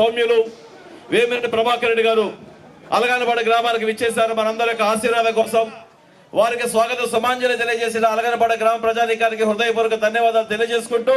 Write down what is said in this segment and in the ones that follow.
సౌమ్యులు వేమిరెడ్డి ప్రభాకర్ రెడ్డి గారు అలగానపాడు గ్రామానికి విచ్చేశారు. మనందరి యొక్క ఆశీర్వాదం కోసం వారికి స్వాగత సమాంజలి తెలియజేసిన అలగనపాడు గ్రామ ప్రజానీకానికి హృదయపూర్వక ధన్యవాదాలు తెలియజేసుకుంటూ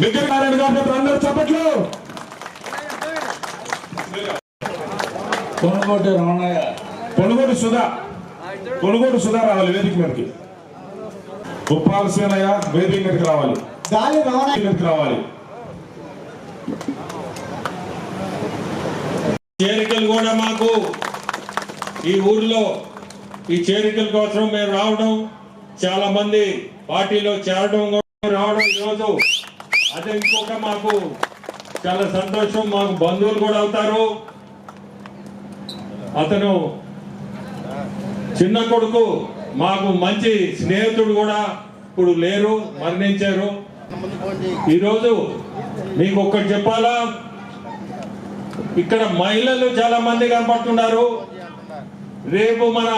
మిగిలిన నారాయణ గారు అందరూ చప్పట్లు రమణయ్య. కొనుగోడు సుధా. కొనుగోడు సుధా రావాలి వేదిక మీదకి. ఉప్పాల సేనయ్య వేదిక మీదకి రావాలి. గాలి రవాణా వేదిక మీదకి రావాలి. చేరికలు కూడా మాకు ఈ ఊర్లో ఈ చేరికల కోసం మేము రావడం చాలా మంది పార్టీలో చేరడం రావడం ఈరోజు. అదే ఇంకొక మాకు చాలా సంతోషం మాకు బంధువులు కూడా అవుతారు. అతను చిన్న కొడుకు మాకు మంచి స్నేహితుడు కూడా ఇప్పుడు లేరు మరణించారు. ఈరోజు మీకు ఒక్కటి చెప్పాలా? ఇక్కడ మహిళలు చాలా మంది కనపడుతున్నారు. రేపు మన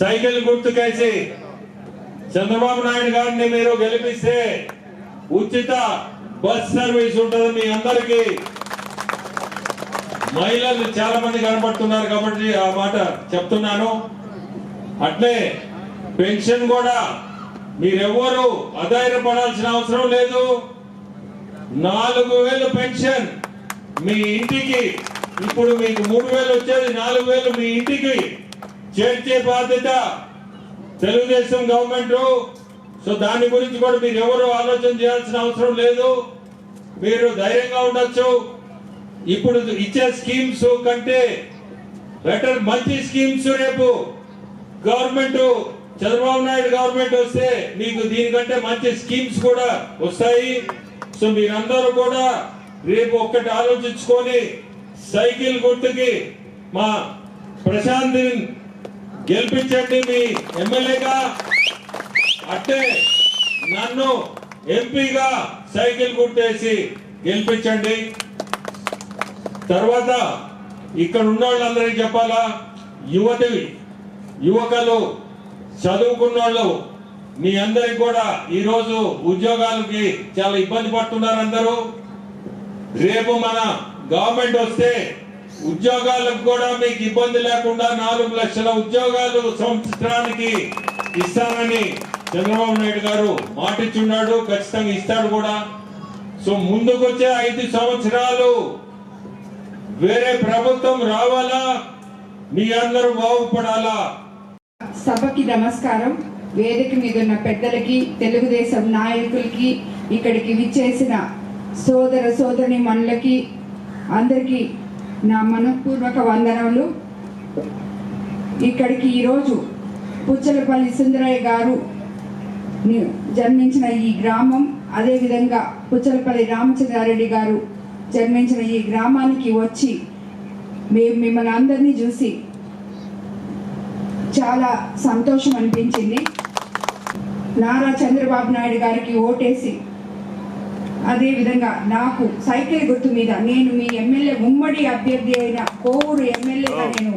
సైకిల్ గుర్తుకేసి చంద్రబాబు నాయుడు గారిని మీరు గెలిపిస్తే ఉచిత బస్ సర్వీస్ ఉంటుంది మీ అందరికీ. మహిళలు చాలా మంది కనపడుతున్నారు కాబట్టి ఆ మాట చెప్తున్నాను. అట్లే పెన్షన్ కూడా మీరెవ్వరు అధైర్యపడాల్సిన అవసరం లేదు. నాలుగు వేలు పెన్షన్ మీ ఇంటికి ఇప్పుడు మీకు మూడు వేలు వచ్చేది నాలుగు వేలు మీ ఇంటికి చేర్చే బాధ్యత తెలుగుదేశం గవర్నమెంట్. సో దాని గురించి కూడా మీరు ఎవరు ఆలోచన చేయాల్సిన అవసరం లేదు. మీరు ధైర్యంగా ఉండొచ్చు. ఇప్పుడు ఇచ్చే స్కీమ్స్ కంటే బెటర్ మంచి స్కీమ్స్ రేపు గవర్నమెంట్ చంద్రబాబు నాయుడు గవర్నమెంట్ వస్తే మీకు దీనికంటే మంచి స్కీమ్స్ కూడా వస్తాయి. సో మీరందరూ కూడా రేపు ఒక్కటి ఆలోచించుకొని సైకిల్ గుర్తుకి మా ప్రశాంత్ గెలిపించండి మీ ఎమ్మెల్యేగా. అంటే నన్ను ఎంపీగా సైకిల్ గుర్తేసి గెలిపించండి. తర్వాత ఇక్కడ ఉన్న వాళ్ళందరికీ చెప్పాలా? యువతవి యువకులు చదువుకున్నోళ్ళు మీ అందరికి కూడా ఈరోజు ఉద్యోగాలకి చాలా ఇబ్బంది పడుతున్నారు అందరూ. రేపు మన గవర్నమెంట్ వస్తే ఉద్యోగాలకు కూడా మీకు ఇబ్బంది లేకుండా నాలుగు లక్షల ఉద్యోగాలు సంవత్సరానికి ఇస్తానని చంద్రబాబు నాయుడు గారు మాటిచ్చున్నాడు ఖచ్చితంగా ఇస్తాడు కూడా. సో ముందుకొచ్చే ఐదు సంవత్సరాలు వేరే ప్రభుత్వం రావాలా? మీ అందరూ బాగుపడాలా? సభకి నమస్కారం. వేదిక మీద ఉన్న పెద్దలకి తెలుగుదేశం నాయకులకి ఇక్కడికి విచ్చేసిన సోదర సోదరి మనులకి అందరికీ నా మనపూర్వక వందనములు ఇక్కడికి ఈరోజు పుచ్చలపల్లి సుందరయ్య గారు జన్మించిన ఈ గ్రామం అదేవిధంగా పుచ్చలపల్లి రామచంద్రారెడ్డి గారు జన్మించిన ఈ గ్రామానికి వచ్చి మేము మిమ్మల్ని అందరినీ చూసి చాలా సంతోషం అనిపించింది. నారా చంద్రబాబు నాయుడు గారికి ఓటేసి అదేవిధంగా నాకు సైకిల్ గుర్తు మీద నేను మీ ఎమ్మెల్యే ఉమ్మడి అభ్యర్థి అయిన కోవూరు ఎమ్మెల్యేగా నేను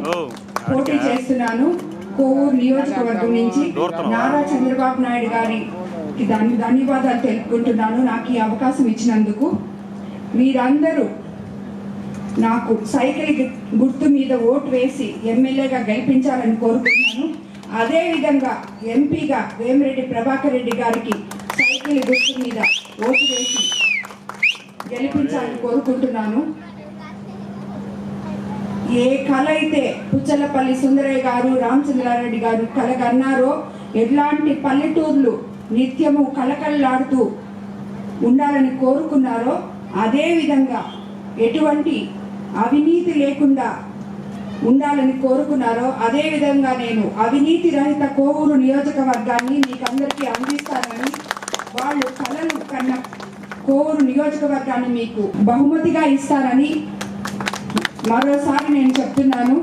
పోటీ చేస్తున్నాను. కోవూరు నియోజకవర్గం నుంచి నారా చంద్రబాబు నాయుడు గారికి ధన్ ధన్యవాదాలు తెలుపుకుంటున్నాను. నాకు ఈ అవకాశం ఇచ్చినందుకు మీరందరూ నాకు సైకిల్ గుర్తు మీద ఓటు వేసి ఎమ్మెల్యేగా గెలిపించాలని కోరుకుంటున్నాను. అదే అదేవిధంగా ఎంపీగా వేమిరెడ్డి ప్రభాకర్ రెడ్డి గారికి సైకిల్ గుర్తు మీద ఓటు వేసి గెలిపించాలని కోరుకుంటున్నాను. ఏ కళ అయితే పుచ్చలపల్లి సుందరయ్య గారు రామచంద్రారెడ్డి గారు కళ కన్నారో ఎట్లాంటి పల్లెటూర్లు నిత్యము కళకళలాడుతూ ఉండాలని కోరుకున్నారో అదేవిధంగా ఎటువంటి అవినీతి లేకుండా ఉండాలని కోరుకున్నారో అదే విధంగా నేను అవినీతి రహిత కోవూరు నియోజకవర్గాన్ని మీకందరికీ అందిస్తానని వాళ్ళు కలలు కన్న కోవూరు నియోజకవర్గాన్ని మీకు బహుమతిగా ఇస్తానని మరోసారి నేను చెప్తున్నాను.